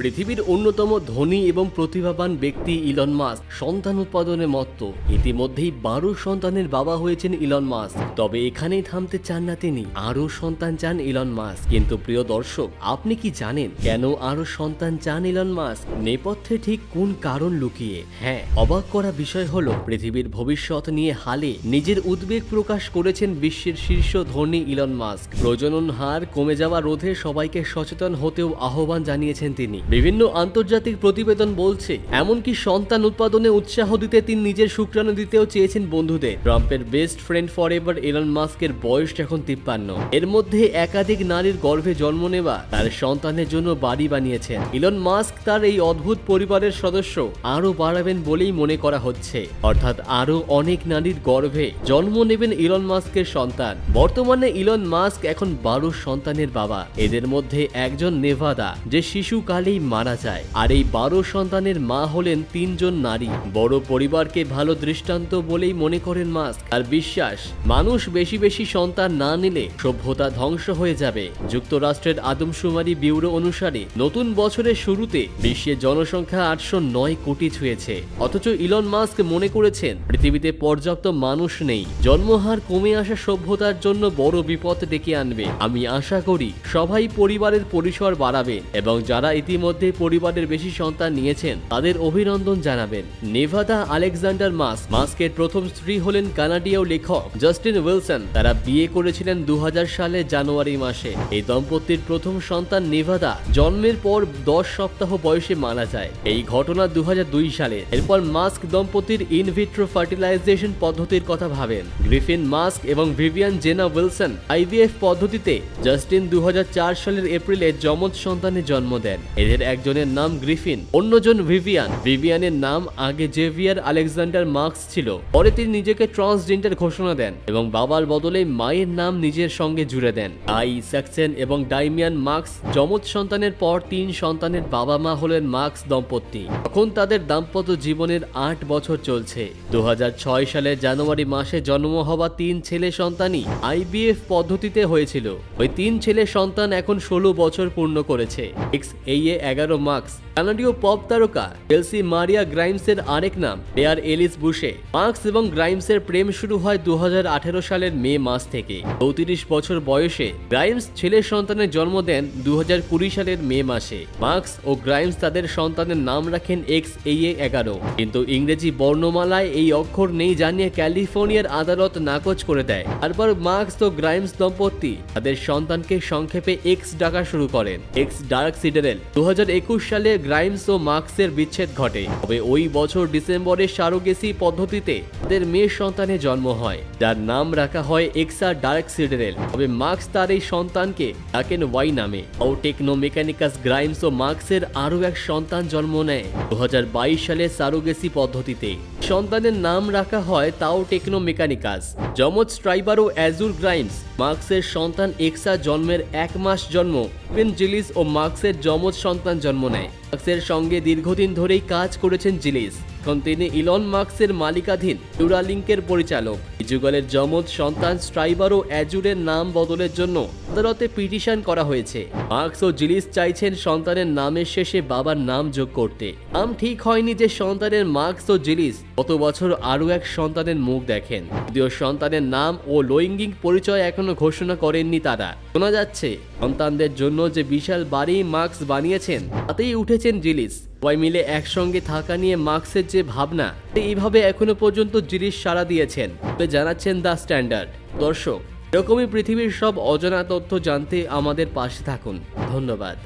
পৃথিবীর অন্যতম ধনী এবং প্রতিভাবান ব্যক্তি ইলন মাস্ক সন্তান উৎপাদনে মত্ত। ইতিমধ্যেই বারো সন্তানের বাবা হয়েছেন ইলন মাস্ক তবে এখানেই থামতে চান না তিনি। আরও সন্তান চান ইলন মাস্ক কিন্তু প্রিয় দর্শক, আপনি কি জানেন কেন আরও সন্তান চান ইলন মাস্ক নেপথ্যে ঠিক কোন কারণ লুকিয়ে? হ্যাঁ অবাক করা বিষয় হল, পৃথিবীর ভবিষ্যৎ নিয়ে হালে নিজের উদ্বেগ প্রকাশ করেছেন বিশ্বের শীর্ষ ধনী ইলন মাস্ক প্রজনন হার কমে যাওয়া রোধে সবাইকে সচেতন হতেও আহ্বান জানিয়েছেন তিনি। বিভিন্ন আন্তর্জাতিক প্রতিবেদন বলছে, এমনকি সন্তান উৎপাদনে উৎসাহ দিতে তিনি নিজের শুক্রাণু দিতেও চেয়েছেন বন্ধুদের। ট্রাম্পের best friend forever Elon মাস্কের বয়স এখন তিপ্পান্ন। এর মধ্যে একাধিক নারীর গর্ভে জন্ম নেওয়া তার সন্তানের জন্য বাড়ি বানিয়েছেন। ইলন মাস্ক তার এই অদ্ভুত পরিবারের সদস্য, আরও বাড়াবেন বলেই মনে করা হচ্ছে। অর্থাৎ আরও অনেক নারীর গর্ভে জন্ম নেবেন ইলন মাস্কের সন্তান। বর্তমানে ইলন মাস্ক এখন বারো সন্তানের বাবা। এদের মধ্যে একজন নেভাদা, যে শিশুকালেই মারা যায়। আর এই বারো সন্তানের মা হলেন তিনজন নারী। বড় পরিবারকে ভালো দৃষ্টান্ত বলেই মনে করেন মাস্ক। আর বিশ্বাস, মানুষ বেশি বেশি সন্তান না নিলে সভ্যতা ধ্বংস হয়ে যাবে। যুক্তরাষ্ট্রের আদমশুমারি ব্যুরো অনুসারে নতুন বছরের শুরুতে বিশ্বের জনসংখ্যা আটশো নয় কোটি ছুঁয়েছে। অথচ ইলন মাস্ক মনে করেছেন, পৃথিবীতে পর্যাপ্ত মানুষ নেই। জন্মহার কমে আসা সভ্যতার জন্য বড় বিপদ ডেকে আনবে। আমি আশা করি, সবাই পরিবারের পরিসর বাড়াবে এবং যারা ইতিমধ্যে পরিবারের বেশি সন্তান নিয়েছেন। তাদের অভিনন্দন জানাবেন। নেভাদা আলেকজান্ডার মাস্ক মাস্কের প্রথম স্ত্রী হলেন কানাডীয় লেখক জাস্টিন উইলসন। তারা বিয়ে করেছিলেন দু সালে জানুয়ারি মাসে। এই দম্পতির প্রথম সন্তান নেভাদা। জন্মের পর দশ সপ্তাহ বয়সে মারা যায়। এই ঘটনা দু হাজার দুই সালে। এরপর মাস্ক দম্পতির ইনভিট্রো ফার্টিলাইজেশন পদ্ধতির কথা ভাবেন। গ্রিফিন মাস্ক এবং ভিভিয়ান জেনা উইলসন আইভিএফ পদ্ধতিতে জাস্টিন দু হাজার চার সালের এপ্রিলে যমজ সন্তানের জন্ম দেন। এদের একজনের নাম গ্রিফিন, অন্যজন ভিভিয়ান। ভিভিয়ানের নাম আগে জেভিয়ার আলেকজান্ডার মার্কস ছিল, পরে তিনি নিজেকে ট্রান্সজেন্ডার ঘোষণা দেন এবং বাবার বদলে মায়ের নাম নিজের সঙ্গে জুড়ে দেন। আই স্যাকসেন এবং ডাইমিয়ান মার্কস যমজ সন্তানের পর তিন সন্তানের বাবা মা হলেন মার্কস দম্পতি। তখন তাদের দাম্পত্য জীবনের আট বছর চলছে। দু হাজার ছয় সালে জানুয়ারি মাসে জন্ম হওয়া তিন ছেলে সন্তানই আইবিএফ পদ্ধতিতে হয়েছিল। ওই তিন ছেলে সন্তান এখন ষোলো বছর পূর্ণ করেছে। এক্স এই এগারো মার্কস কানাডীয় পপ তারকা চেলসি মারিয়া গ্রাইমসের আরেক নাম বেয়ার এলিস বুশে। মার্কস এবং গ্রাইমসের প্রেম শুরু হয় দু সালের মে মাস থেকে। চৌত্রিশ বছর বয়সে গ্রাইমস ছেলের সন্তানের জন্ম দেন দু সালের মে মাসে। মার্কস ও গ্রাইমস তাদের সন্তানের নাম রাখেন এক্স এ এগারো। কিন্তু ইংরেজি বর্ণমালায় এই অক্ষর নেই জানিয়ে ক্যালিফোর্নিয়ার আদালত নাকচ করে দেয়। তারপর মার্কস ও গ্রাইমস দম্পতি তাদের সন্তানকে সংক্ষেপে এক্স ডাকা শুরু করেন। Exa Dark Sideral. দু হাজার একুশ সালে গ্রাইমস ও মার্কসের বিচ্ছেদ ঘটে। তবে ওই বছর ডিসেম্বরে সারোগেসি পদ্ধতিতে তাদের মেয়ে সন্তানের জন্ম হয়। যার নাম রাখা হয় এক্সা ডার্ক সিডারেল। তবে মার্কস তার এই সন্তানকে ডাকেন ওয়াই নামে। ও টেকনো মেকানিকাস গ্রাইমস ও মার্কসের আরও এক সন্তান জন্ম নেয়। দু হাজার বাইশ সালে সারোগেসি পদ্ধতিতে সন্তানের নাম রাখা হয় তাও টেকনো মেকানিকাস। যমজ স্ট্রাইবার ও অ্যাজুর গ্রাইমস। মার্কসের সন্তান এক্সা জন্মের এক মাস জন্ম। পেন জিলিস ও মার্কসের যমজ সন্তান জন্ম নেয়। মার্কসের সঙ্গে দীর্ঘদিন ধরেই কাজ করেছেন জিলিস। এখন তিনি ইলন মার্কসের মালিকাধীন ইউরালিঙ্কের পরিচালক। যুগলের যমজ সন্তান স্ট্রাইবার ও অ্যাজুরের নাম বদলের জন্য আদালতে পিটিশন করা হয়েছে। মার্কস ও জিলিস চাইছেন সন্তানের নামের শেষে বাবার নাম যোগ করতে। নাম ঠিক হয়নি যে সন্তানের মার্কস ও জিলিস গত বছর আরও এক সন্তানের মুখ দেখেন। যদিও সন্তানের নাম ও লৈঙ্গিক পরিচয় এখনও ঘোষণা করেননি তারা। শোনা যাচ্ছে সন্তানদের জন্য যে বিশাল বাড়ি মার্কস বানিয়েছেন, তাতেই উঠেছেন জিলিস। সবাই মিলে একসঙ্গে থাকা নিয়ে মার্কসের যে ভাবনা এইভাবে এখনও পর্যন্ত জিলিস সাড়া দিয়েছেন। জানাচ্ছেন দ্য স্ট্যান্ডার্ড। দর্শক, এরকমই পৃথিবীর সব অজানা তথ্য জানতে আমাদের পাশে থাকুন। ধন্যবাদ।